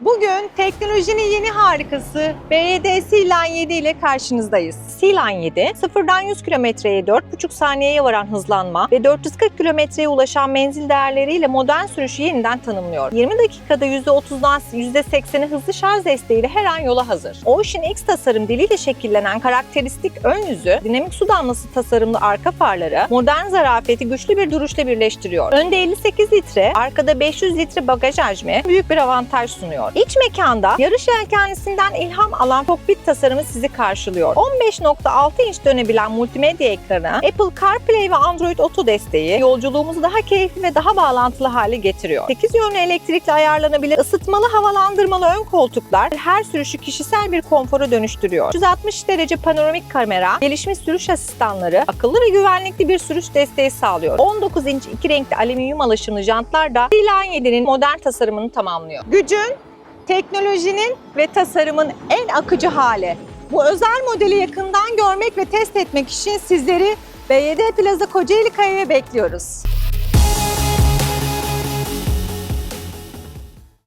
Bugün teknolojinin yeni harikası BYD Silan 7 ile karşınızdayız. Silan 7, sıfırdan 100 kilometreye 4,5 saniyeye varan hızlanma ve 440 kilometreye ulaşan menzil değerleriyle modern sürüşü yeniden tanımlıyor. 20 dakikada %30'dan %80'e hızlı şarj desteğiyle her an yola hazır. Ocean X tasarım diliyle şekillenen karakteristik ön yüzü, dinamik su damlası tasarımlı arka farları, modern zarafeti güçlü bir duruşla birleştiriyor. Önde 58 litre, arkada 500 litre bagaj hacmi büyük bir avantaj sunuyor. İç mekanda yarış yelkenlisinden ilham alan kokpit tasarımı sizi karşılıyor. 15.6 inç dönebilen multimedya ekranı, Apple CarPlay ve Android Auto desteği yolculuğumuzu daha keyifli ve daha bağlantılı hale getiriyor. 8 yönlü elektrikli ayarlanabilir ısıtmalı havalandırmalı ön koltuklar her sürüşü kişisel bir konfora dönüştürüyor. 360 derece panoramik kamera, gelişmiş sürüş asistanları, akıllı ve güvenlikli bir sürüş desteği sağlıyor. 19 inç iki renkli alüminyum alaşımlı jantlar da Silan 7'nin modern tasarımını tamamlıyor. Gücün, teknolojinin ve tasarımın en akıcı hali. Bu özel modeli yakından görmek ve test etmek için sizleri BYD Plaza Kocaeli Kaya'ya bekliyoruz.